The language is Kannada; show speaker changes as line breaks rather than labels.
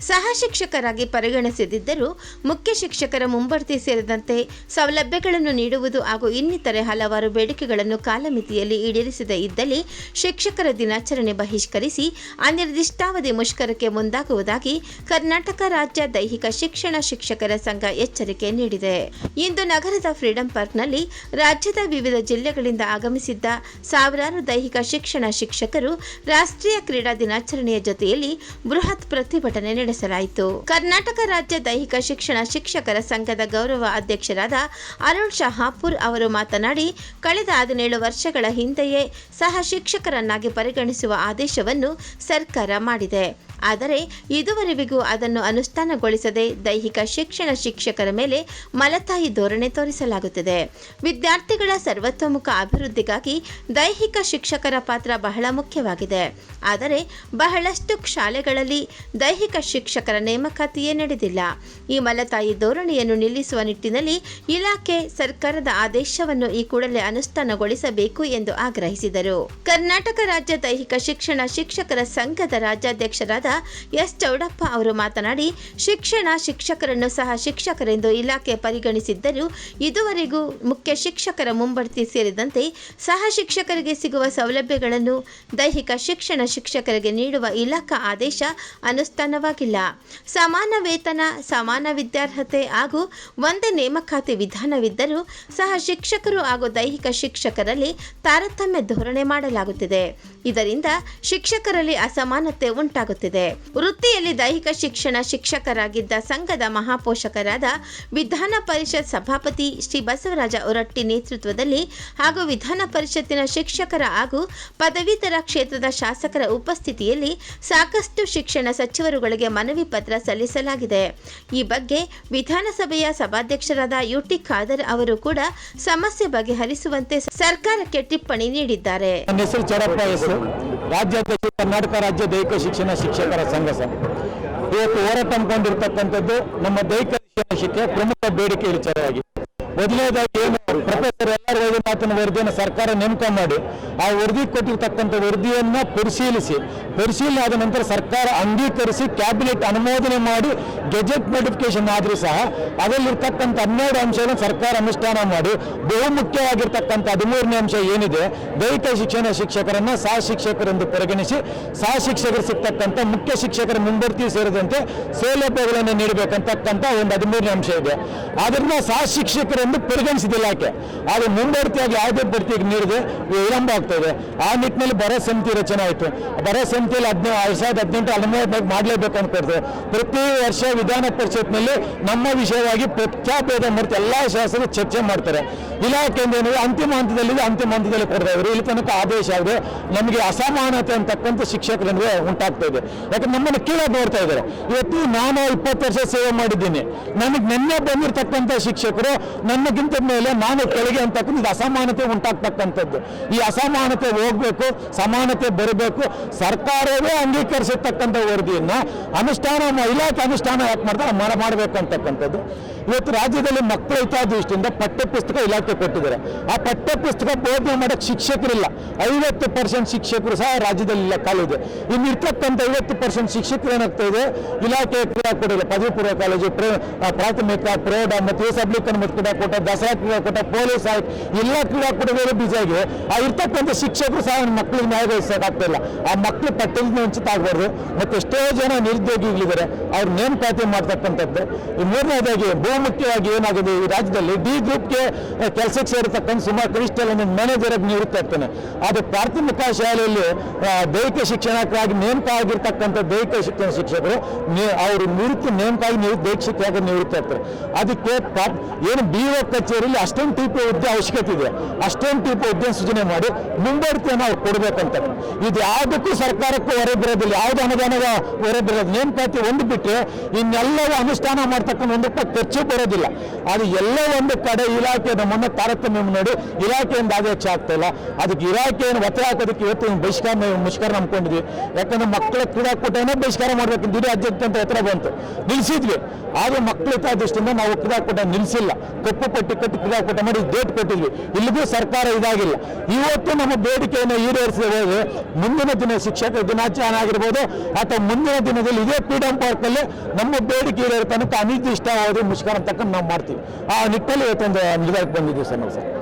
ಸಹ ಶಿಕ್ಷಕರಾಗಿ ಪರಿಗಣಿಸದಿದ್ದರೂ ಮುಖ್ಯ ಶಿಕ್ಷಕರ ಮುಂಬಡ್ತಿ ಸೇರಿದಂತೆ ಸೌಲಭ್ಯಗಳನ್ನು ನೀಡುವುದು ಹಾಗೂ ಇನ್ನಿತರೆ ಹಲವಾರು ಬೇಡಿಕೆಗಳನ್ನು ಕಾಲಮಿತಿಯಲ್ಲಿ ಈಡೇರಿಸದೇ ಇದ್ದಲ್ಲಿ ಶಿಕ್ಷಕರ ದಿನಾಚರಣೆ ಬಹಿಷ್ಕರಿಸಿ ಅನಿರ್ದಿಷ್ಟಾವಧಿ ಮುಷ್ಕರಕ್ಕೆ ಮುಂದಾಗುವುದಾಗಿ ಕರ್ನಾಟಕ ರಾಜ್ಯ ದೈಹಿಕ ಶಿಕ್ಷಣ ಶಿಕ್ಷಕರ ಸಂಘ ಎಚ್ಚರಿಕೆ ನೀಡಿದೆ. ಇಂದು ನಗರದ ಫ್ರೀಡಂ ಪಾರ್ಕ್ನಲ್ಲಿ ರಾಜ್ಯದ ವಿವಿಧ ಜಿಲ್ಲೆಗಳಿಂದ ಆಗಮಿಸಿದ್ದ ಸಾವಿರಾರು ದೈಹಿಕ ಶಿಕ್ಷಣ ಶಿಕ್ಷಕರು ರಾಷ್ಟ್ರೀಯ ಕ್ರೀಡಾ ದಿನಾಚರಣೆಯ ಜೊತೆಯಲ್ಲಿ ಬೃಹತ್ ಪ್ರತಿಭಟನೆ ನಡೆಸಲಾಯಿತು. ಕರ್ನಾಟಕ ರಾಜ್ಯ ದೈಹಿಕ ಶಿಕ್ಷಣ ಶಿಕ್ಷಕರ ಸಂಘದ ಗೌರವ ಅಧ್ಯಕ್ಷರಾದ ಅರುಣ್ ಶಹಾಪುರ್ ಅವರು ಮಾತನಾಡಿ, ಕಳೆದ ಹದಿನೇಳು ವರ್ಷಗಳ ಹಿಂದೆಯೇ ಸಹ ಶಿಕ್ಷಕರನ್ನಾಗಿ ಪರಿಗಣಿಸುವ ಆದೇಶವನ್ನು ಸರ್ಕಾರ ಮಾಡಿದೆ. ಆದರೆ ಇದುವರೆಗೂ ಅದನ್ನು ಅನುಷ್ಠಾನಗೊಳಿಸದೆ ದೈಹಿಕ ಶಿಕ್ಷಣ ಶಿಕ್ಷಕರ ಮೇಲೆ ಮಲತಾಯಿ ಧೋರಣೆ ತೋರಿಸಲಾಗುತ್ತಿದೆ. ವಿದ್ಯಾರ್ಥಿಗಳ ಸರ್ವತೋಮುಖ ಅಭಿವೃದ್ಧಿಗಾಗಿ ದೈಹಿಕ ಶಿಕ್ಷಕರ ಪಾತ್ರ ಬಹಳ ಮುಖ್ಯವಾಗಿದೆ. ಆದರೆ ಬಹಳಷ್ಟು ಶಾಲೆಗಳಲ್ಲಿ ದೈಹಿಕ ಶಿಕ್ಷಕರ ನೇಮಕಾತಿಯೇ ನಡೆದಿಲ್ಲ. ಈ ಮಲತಾಯಿ ಧೋರಣೆಯನ್ನು ನಿಲ್ಲಿಸುವ ನಿಟ್ಟಿನಲ್ಲಿ ಇಲಾಖೆ ಸರ್ಕಾರದ ಆದೇಶವನ್ನು ಈ ಕೂಡಲೇ ಅನುಷ್ಠಾನಗೊಳಿಸಬೇಕು ಎಂದು ಆಗ್ರಹಿಸಿದರು. ಕರ್ನಾಟಕ ರಾಜ್ಯ ದೈಹಿಕ ಶಿಕ್ಷಣ ಶಿಕ್ಷಕರ ಸಂಘದ ರಾಜ್ಯಾಧ್ಯಕ್ಷರಾದ ಎಸ್ ಚೌಡಪ್ಪ ಅವರು ಮಾತನಾಡಿ, ಶಿಕ್ಷಣ ಶಿಕ್ಷಕರನ್ನು ಸಹ ಶಿಕ್ಷಕರೆಂದು ಇಲಾಖೆ ಪರಿಗಣಿಸಿದ್ದರೂ ಇದುವರೆಗೂ ಮುಖ್ಯ ಶಿಕ್ಷಕರ ಮುಂಬಡ್ತಿ ಸೇರಿದಂತೆ ಸಹ ಶಿಕ್ಷಕರಿಗೆ ಸಿಗುವ ಸೌಲಭ್ಯಗಳನ್ನು ದೈಹಿಕ ಶಿಕ್ಷಣ ಶಿಕ್ಷಕರಿಗೆ ನೀಡುವ ಇಲಾಖಾ ಆದೇಶ ಅನುಷ್ಠಾನವಾಗಿಲ್ಲ. ಸಮಾನ ವೇತನ, ಸಮಾನ ವಿದ್ಯಾರ್ಹತೆ ಹಾಗೂ ಒಂದೇ ನೇಮಕಾತಿ ವಿಧಾನವಿದ್ದರೂ ಸಹ ಶಿಕ್ಷಕರು ಹಾಗೂ ದೈಹಿಕ ಶಿಕ್ಷಕರಲ್ಲಿ ತಾರತಮ್ಯ ಧೋರಣೆ ಮಾಡಲಾಗುತ್ತಿದೆ. ಇದರಿಂದ ಶಿಕ್ಷಕರಲ್ಲಿ ಅಸಮಾನತೆ ಉಂಟಾಗುತ್ತಿದೆ. ವೃತ್ತಿಯಲ್ಲಿ ದೈಹಿಕ ಶಿಕ್ಷಣ ಶಿಕ್ಷಕರಾಗಿದ್ದ ಸಂಘದ ಮಹಾಪೋಷಕರಾದ ವಿಧಾನ ಪರಿಷತ್ ಸಭಾಪತಿ ಶ್ರೀ ಬಸವರಾಜ ಹೊರಟ್ಟಿ ನೇತೃತ್ವದಲ್ಲಿ ಹಾಗೂ ವಿಧಾನ ಪರಿಷತ್ತಿನ ಶಿಕ್ಷಕರ ಹಾಗೂ ಪದವೀಧರ ಕ್ಷೇತ್ರದ ಶಾಸಕರ ಉಪಸ್ಥಿತಿಯಲ್ಲಿ ಸಾಕಷ್ಟು ಶಿಕ್ಷಣ ಸಚಿವರುಗಳಿಗೆ ಮನವಿ ಪತ್ರ ಸಲ್ಲಿಸಲಾಗಿದೆ. ಈ ಬಗ್ಗೆ ವಿಧಾನಸಭೆಯ ಸಭಾಧ್ಯಕ್ಷರಾದ ಯುಟಿ ಖಾದರ್ ಅವರು ಕೂಡ ಸಮಸ್ಯೆ ಬಗೆಹರಿಸುವಂತೆ ಸರ್ಕಾರಕ್ಕೆ ಟಿಪ್ಪಣಿ ನೀಡಿದ್ದಾರೆ.
ರಾಜ್ಯಾಧ್ಯಕ್ಷ ಕರ್ನಾಟಕ ರಾಜ್ಯ ದೈಹಿಕ ಶಿಕ್ಷಣ ಶಿಕ್ಷಕರ ಸಂಘ ಸಂಘ ಇವತ್ತು ಹೋರಾಟ ಹಮ್ಮಿಕೊಂಡಿರ್ತಕ್ಕಂಥದ್ದು ನಮ್ಮ ದೈಹಿಕ ಶಿಕ್ಷಣ ಶಿಕ್ಷಣ ಪ್ರಮುಖ ಬೇಡಿಕೆ ವಿಚಾರವಾಗಿ ಮೊದಲನೇದಾಗಿ ಏನು? ಪ್ರೊಫೆಸರ್ ಎಲ್ಲರೂ ಮಾತಿನ ವರದಿಯನ್ನು ಸರ್ಕಾರ ನೇಮಕ ಮಾಡಿ, ಆ ವರದಿ ಕೊಟ್ಟಿರ್ತಕ್ಕಂಥ ವರದಿಯನ್ನ ಪರಿಶೀಲಿಸಿ, ಪರಿಶೀಲನೆ ಆದ ನಂತರ ಸರ್ಕಾರ ಅಂಗೀಕರಿಸಿ, ಕ್ಯಾಬಿನೆಟ್ ಅನುಮೋದನೆ ಮಾಡಿ, ಗೆಜೆಟ್ ನೋಟಿಫಿಕೇಶನ್ ಆದರೂ ಸಹ ಅದರಲ್ಲಿರ್ತಕ್ಕಂಥ ಹನ್ನೆರಡು ಅಂಶಗಳನ್ನು ಸರ್ಕಾರ ಅನುಷ್ಠಾನ ಮಾಡಿ, ಬಹುಮುಖ್ಯವಾಗಿರ್ತಕ್ಕಂಥ ಹದಿಮೂರನೇ ಅಂಶ ಏನಿದೆ ದೈಹಿಕ ಶಿಕ್ಷಣ ಶಿಕ್ಷಕರನ್ನ ಸಹ ಶಿಕ್ಷಕರೆಂದು ಪರಿಗಣಿಸಿ, ಸಹ ಶಿಕ್ಷಕರು ಸಿಗ್ತಕ್ಕಂಥ ಮುಖ್ಯ ಶಿಕ್ಷಕರ ಮುಂಬಡ್ತಿ ಸೇರಿದಂತೆ ಸೌಲಭ್ಯಗಳನ್ನು ನೀಡಬೇಕಂತಕ್ಕಂಥ ಒಂದು ಹದಿಮೂರನೇ ಅಂಶ ಇದೆ. ಅದರಿಂದ ಸಹ ಶಿಕ್ಷಕರೆಂದು ಪರಿಗಣಿಸಿದೆ ಇಲಾಖೆ ಆದರೆ ಮುಂಬರ್ತಿಯಾಗಿ ಯಾವುದೇ ಬಡ್ತಿಗೆ ನೀಡದೆ ವಿಳಂಬ ಆಗ್ತಾ ಇದೆ ಆ ನಿಟ್ಟಿನಲ್ಲಿ ಬರ ಸಮಿತಿ ರಚನೆ ಆಯಿತು. ಬರ ಸಮಿತಿಯಲ್ಲಿ ಹದಿನೈದು ಎರಡ್ ಸಾವಿರದ ಹದಿನೆಂಟು ಹದಿನೈದು ಮಾಡಲೇಬೇಕು ಅನ್ಕೊಡ್ತೇವೆ ಪ್ರತಿ ವರ್ಷ ವಿಧಾನ ಪರಿಷತ್ನಲ್ಲಿ ನಮ್ಮ ವಿಷಯವಾಗಿ ಪ್ರಖ್ಯಾಪೇದ ಮೂರ್ತಿ ಎಲ್ಲ ಶಾಸಕರು ಚರ್ಚೆ ಮಾಡ್ತಾರೆ. ಇಲಾಖೆ ಏನಿದೆ, ಅಂತಿಮ ಹಂತದಲ್ಲಿ ಅಂತಿಮ ಹಂತದಲ್ಲಿ ಕೊಡ್ತಾ ಇಲ್ಲಿ ತನಕ ಆದೇಶ ಆದರೆ ನಮಗೆ ಅಸಮಾನತೆ ಅಂತಕ್ಕಂಥ ಶಿಕ್ಷಕರಿಗೆ ಉಂಟಾಗ್ತಾ ಇದೆ. ಯಾಕಂದ್ರೆ ನಮ್ಮನ್ನು ಕೀಳಾಗಿ ನೋಡ್ತಾ ಇದ್ದಾರೆ. ಇವತ್ತು ನಾನು ಇಪ್ಪತ್ತು ವರ್ಷ ಸೇವೆ ಮಾಡಿದ್ದೀನಿ. ನನಗೆ ನಿನ್ನೆ ಬಂದಿರತಕ್ಕಂಥ ಶಿಕ್ಷಕರು ನನಗಿಂತ ಮೇಲೆ ನಾನು ಕೆಳಗೆ ಅಂತಕ್ಕಂಥ ಅಸಮಾನತೆ ಉಂಟಾಗ್ತಕ್ಕಂಥದ್ದು. ಈ ಅಸಮಾನತೆ ಹೋಗ್ಬೇಕು, ಸಮಾನತೆ ಬರಬೇಕು, ಸರ್ಕಾರವೇ ಅಂಗೀಕರಿಸಿರ್ತಕ್ಕಂಥ ವರದಿಯನ್ನು ಅನುಷ್ಠಾನ ಇಲಾಖೆ ಅನುಷ್ಠಾನ ಯಾಕೆ ಮಾಡ್ತಾರೆ ಮರ ಮಾಡಬೇಕು ಅಂತಕ್ಕಂಥದ್ದು. ಇವತ್ತು ರಾಜ್ಯದಲ್ಲಿ ಮಕ್ಕಳ ಹಿತಾದೃಷ್ಟಿಯಿಂದ ಪಠ್ಯಪುಸ್ತಕ ಇಲಾಖೆ ಕೊಟ್ಟಿದ್ದಾರೆ. ಆ ಪಠ್ಯಪುಸ್ತಕ ಬೋಧನೆ ಮಾಡೋಕ್ಕೆ ಶಿಕ್ಷಕರಿಲ್ಲ. ಐವತ್ತು ಪರ್ಸೆಂಟ್ ಶಿಕ್ಷಕರು ಸಹ ರಾಜ್ಯದಲ್ಲಿ ಇಲ್ಲ ಕಾಲೇಜು ಇನ್ನು ಇರ್ತಕ್ಕಂಥ ಐವತ್ತು ಪರ್ಸೆಂಟ್ ಶಿಕ್ಷಕರು ಏನಾಗ್ತಾ ಇದೆ? ಇಲಾಖೆ ಕ್ರೀಡಾಕೂಟಗಳು, ಪದವಿ ಪೂರ್ವ ಕಾಲೇಜು, ಪ್ರ, ಪ್ರಾಥಮಿಕ, ಪ್ರೌಢ ಮತ್ತು ಸಬ್ಲಿಕನ್ ಮತ್ತು ಕ್ರೀಡಾಕೂಟ ದಸರಾ ಕೊಟ್ಟ ಪೊಲೀಸ್ ಆಯ್ತು. ಎಲ್ಲ ಕ್ರೀಡಾಕೂಟಗಳು ಬಿಜಿ ಆಗಿದೆ ಆ ಇರ್ತಕ್ಕಂಥ ಶಿಕ್ಷಕರು ಸಹ ಮಕ್ಕಳಿಗೆ ನ್ಯಾಯಗೊಳಿಸೋಕ್ಕಾಗ್ತಾ ಇಲ್ಲ. ಆ ಮಕ್ಕಳು ಪಟ್ಟದಿಂದ ವಂಚಿತ ಆಗ್ಬಾರ್ದು. ಮತ್ತೆ ಎಷ್ಟೋ ಜನ ನಿರುದ್ಯೋಗಿಗಳಿದ್ದಾರೆ. ಅವ್ರು ನೇಮಕಾತಿ ಮಾಡ್ತಕ್ಕಂಥದ್ದು. ಮೂರನೇದಾಗಿ ಬಹುಮುಖ್ಯವಾಗಿ ಏನಾಗಿದೆ? ಈ ರಾಜ್ಯದಲ್ಲಿ ಡಿ ಗ್ರೂಪ್ಗೆ ಕೆಲಸಕ್ಕೆ ಸೇರತಕ್ಕಂಥ ಸುಮಾರು ಕನಿಷ್ಠ ಮ್ಯಾನೇಜರ್ ಆಗಿ ನಿವೃತ್ತಿ ಇರ್ತಾನೆ ಅದು ಪ್ರಾಥಮಿಕ ಶಾಲೆಯಲ್ಲಿ ದೈಹಿಕ ಶಿಕ್ಷಣಕ್ಕಾಗಿ ನೇಮಕ ಆಗಿರ್ತಕ್ಕಂಥ ದೈಹಿಕ ಶಿಕ್ಷಣ ಶಿಕ್ಷಕರು ಅವರು ನಿವೃತ್ತಿ ನೇಮಕ ಆಗಿ ದೈಹಿಕ ಶಿಕ್ಷಕ ನಿವೃತ್ತಿ ಆಗ್ತಾರೆ. ಅದಕ್ಕೆ ಏನು ಬಿ ಒ ಕಚೇರಿಯಲ್ಲಿ ಅಷ್ಟೊಂದು ಟೈಪ್ ಹುದ್ದೆ ಅವಶ್ಯಕತೆ ಇದೆ. ಅಷ್ಟೊಂದು ಟೈಪ್ ಹುದ್ದೆ ಸೃಜನೆ ಮಾಡಿ ಮುಂಬಡ್ತಿಯನ್ನು ಅವ್ರು ಕೊಡಬೇಕಂತ ಇದು ಯಾವುದಕ್ಕೂ ಸರ್ಕಾರಕ್ಕೂ ಹೊರೆ ಬರೋದಿಲ್ಲ. ಯಾವ್ದು ಅನುದಾನದ ಹೊರೆ ಬರೋದು ನೇಮಕಾತಿ ಒಂದು ಬಿಟ್ಟರೆ ಇನ್ನೆಲ್ಲವೂ ಅನುಷ್ಠಾನ ಮಾಡ್ತಕ್ಕಂಥ ಒಂದು ರೂಪಾಯಿ ಖರ್ಚು ಬರೋದಿಲ್ಲ. ಅದು ಎಲ್ಲ ಒಂದು ಕಡೆ ಇಲಾಖೆ ನಮ್ಮನ್ನು ತಾರತಮ್ಯ ನೋಡಿ ಇಲಾಖೆಯಿಂದ ಆದೇಶ ಆಗ್ತಾ ಇಲ್ಲ. ಅದಕ್ಕೆ ಇಲಾಖೆಯನ್ನು ಒತ್ತಡ ಹಾಕೋದಕ್ಕೆ ಇವತ್ತು ಬಹಿಷ್ಕಾರ ಮುಷ್ಕರ ನಂಬ್ಕೊಂಡಿದ್ವಿ. ಯಾಕಂದ್ರೆ ಮಕ್ಕಳ ಕ್ರೀಡಾಕೂಟನೇ ಬಹಿಷ್ಕಾರ ಮಾಡ್ಬೇಕು ಇಡೀ ಅಜ್ಜಂತ ಎತ್ರ ಬಂತು. ನಿಲ್ಲಿಸಿದ್ವಿ ಆದ್ರೆ ಮಕ್ಕಳ ಹಿತದೃಷ್ಟಿಯಿಂದ ನಾವು ಕ್ರೀಡಾಕೂಟ ನಿಲ್ಲಿಸಿಲ್ಲ ಕಪ್ಪು ಪಟ್ಟಿ ಕಟ್ಟಿ ಕ್ರೀಡಾಕೂಟ ಮಾಡಿ ಡೇಟ್ ಕೊಟ್ಟಿದ್ವಿ. ಇಲ್ಲಿಗೂ ಸರ್ಕಾರ ಇದಾಗಿಲ್ಲ. ಇವತ್ತು ನಮ್ಮ ಬೇಡಿಕೆಯನ್ನು ಈಡೇರಿಸಿದ ಮುಂದಿನ ದಿನ ಶಿಕ್ಷಕ ದಿನಾಚರಣೆ ಆಗಿರ್ಬೋದು ಅಥವಾ ಮುಂದಿನ ದಿನದಲ್ಲಿ ಇದೇ ಫ್ರೀಡಂ ಪಾರ್ಕಲ್ಲಿ ನಮ್ಮ ಬೇಡಿಕೆ ಈಡೇರ ತನಕ ಅನಿರ್ದಿಷ್ಟ ಮುಷ್ಕರ ಅಂತಕ್ಕಂಥ ನಾವು ಮಾಡ್ತೀವಿ. ಆ ನಿಟ್ಟಲ್ಲಿ ಇವತ್ತೊಂದು ನಿರ್ಧಾರಕ್ಕೆ ಬಂದಿದ್ದೀವಿ ಸರ್ ನಾವು ಸರ್